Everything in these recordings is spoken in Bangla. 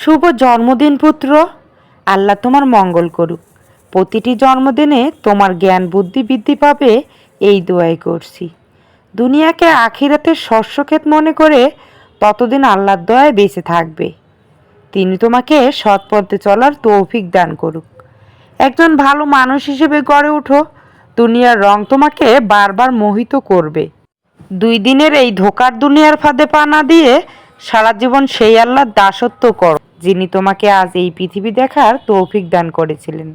শুভ জন্মদিন পুত্র। আল্লাহ তোমার মঙ্গল করুক। প্রতিটি জন্মদিনে তোমার জ্ঞান বুদ্ধি বৃদ্ধি পাবে, এই দোয়াই করছি। দুনিয়াকে আখিরাতের শস্যক্ষেত মনে করে ততদিন আল্লাহর দয়ায় বেঁচে থাকবে। তিনি তোমাকে সৎ পথে চলার তৌফিক দান করুক। একজন ভালো মানুষ হিসেবে গড়ে ওঠো দুনিয়ার রং তোমাকে বারবার মোহিত করবে। দুই দিনের এই ধোকার দুনিয়ার ফাঁদে পা না দিয়ে সারা জীবন সেই আল্লাহর দাসত্ব করো, যিনি তোমাকে আজ এই পৃথিবী দেখার তৌফিক দান করেছিলেন।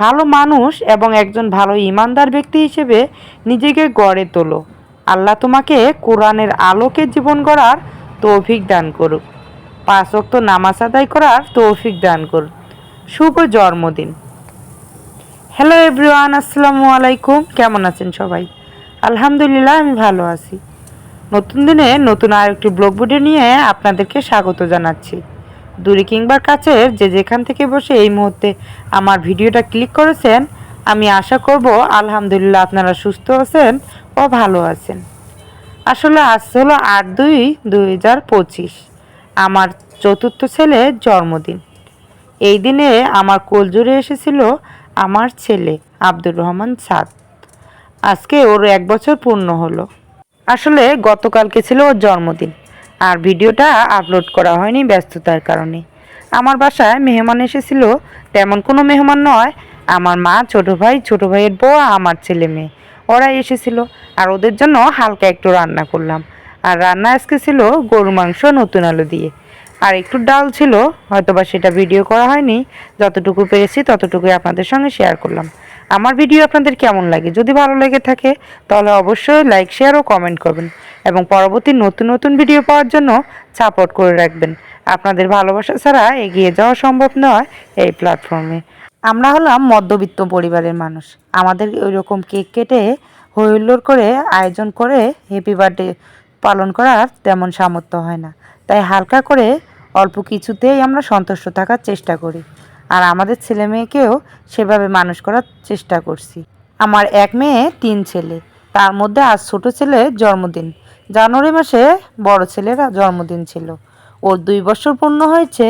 ভালো মানুষ এবং একজন ভালো ইমানদার ব্যক্তি হিসেবে নিজেকে গড়ে তোলো। আল্লাহ তোমাকে কোরআনের আলোকে জীবন গড়ার তৌফিক দান করুক। পাঁচ ওয়াক্ত নামাজ আদায় করার তৌফিক দান করুক। শুভ জন্মদিন। হ্যালো এভরিওয়ান, আসসালামু আলাইকুম। কেমন আছেন সবাই? আলহামদুলিল্লাহ, আমি ভালো আছি। নতুন দিনে নতুন আর একটি ব্লগ ভিডিও নিয়ে আপনাদেরকে স্বাগত জানাচ্ছি। দূরে কিংবা কাছের যে যেখান থেকে বসে এই মুহূর্তে আমার ভিডিওটা ক্লিক করেছেন, আমি আশা করব আলহামদুলিল্লাহ আপনারা সুস্থ আছেন ও ভালো আছেন। আসলে আজ হলো আট দুই দুই আমার চতুর্থ ছেলের জন্মদিন। এই দিনে আমার কোল জুড়ে এসেছিল আমার ছেলে আব্দুর রহমান সাদ। আজকে ওর এক বছর পূর্ণ হলো। আসলে গতকালকে ছিল ওর জন্মদিন, আর ভিডিওটা আপলোড করা হয়নি ব্যস্ততার কারণে। আমার বাসায় মেহমান এসেছিল, তেমন কোনো মেহমান নয়, আমার মা, ছোট ভাই, ছোট ভাইয়ের বউ আমার ছেলে মেয়ে। ওরাই এসেছিল, আর ওদের জন্য হালকা একটু রান্না করলাম। আর রান্না আজকে ছিল গরু মাংস, নতুন আলু দিয়ে। আর একটু ডাল ছিল, হয়তোবা সেটা ভিডিও করা হয়নি, যতটুকু পেরেছি ততটুকুই আপনাদের সঙ্গে শেয়ার করলাম। আমার ভিডিও আপনাদের কেমন লাগে? যদি ভালো লেগে থাকে, তাহলে অবশ্যই লাইক শেয়ার ও কমেন্ট করবেন এবং পরবর্তী নতুন নতুন ভিডিও পাওয়ার জন্য সাপোর্ট করে রাখবেন। আপনাদের ভালোবাসা ছাড়া এগিয়ে যাওয়া সম্ভব নয় এই প্ল্যাটফর্মে আমরা হলাম মধ্যবিত্ত পরিবারের মানুষ। আমাদের ওই রকম কেক কেটে হইহুল্লোড় করে, আয়োজন করে হ্যাপি বার্থডে পালন করার তেমন সামর্থ্য হয় না। তাই হালকা করে অল্প কিছুতেই আমরা সন্তুষ্ট থাকার চেষ্টা করি। আর আমাদের ছেলে মেয়েকেও সেভাবে মানুষ করার চেষ্টা করছি। আমার এক মেয়ে, তিন ছেলে। তার মধ্যে আজ ছোট ছেলে জন্মদিন। জানুয়ারি মাসে বড় ছেলের জন্মদিন ছিল। ওর দুই বছর পূর্ণ হয়েছে,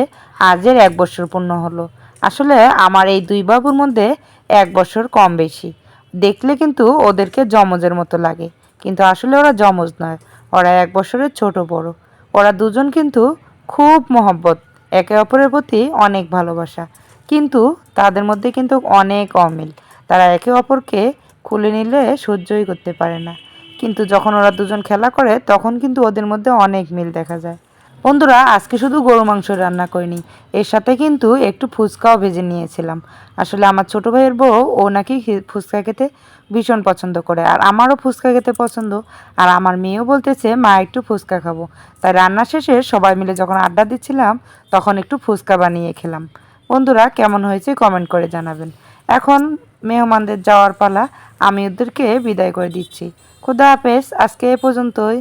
আজের এক বছর পূর্ণ হলো। আসলে আমার এই দুই বাবুর মধ্যে এক বছর কম বেশি। দেখলে কিন্তু ওদেরকে জমজের মতো লাগে। কিন্তু আসলে ওরা জমজ নয়, ওরা এক বছরের ছোট বড়। ওরা দুজন কিন্তু খুব মহব্বত, একে অপরের প্রতি অনেক ভালোবাসা। কিন্তু তাদের মধ্যে কিন্তু অনেক অমিল। তারা একে অপরকে খুলে নিলে সহ্যই করতে পারে না। কিন্তু যখন ওরা দুজন খেলা করে, তখন কিন্তু ওদের মধ্যে অনেক মিল দেখা যায়। বন্ধুরা, আজকে শুধু গরু মাংস রান্না করিনি। এর সাথে কিন্তু একটু ফুচকাও ভেজে নিয়েছিলাম। আসলে আমার ছোটো ভাইয়ের বউ, ও নাকি ফুচকা খেতে ভীষণ পছন্দ করে। আর আমারও ফুচকা খেতে পছন্দ। আর আমার মেয়েও বলতেছে, মা, একটু ফুচকা খাব। তাই রান্না শেষে সবাই মিলে যখন আড্ডা দিচ্ছিলাম, তখন একটু ফুচকা বানিয়ে খেলাম। বন্ধুরা, কেমন হয়েছে কমেন্ট করে জানাবেন। এখন মেহমানদের যাওয়ার পালা আমি ওদেরকে বিদায় করে দিচ্ছি। খুদা হাফেজ, আজকে এ পর্যন্তই।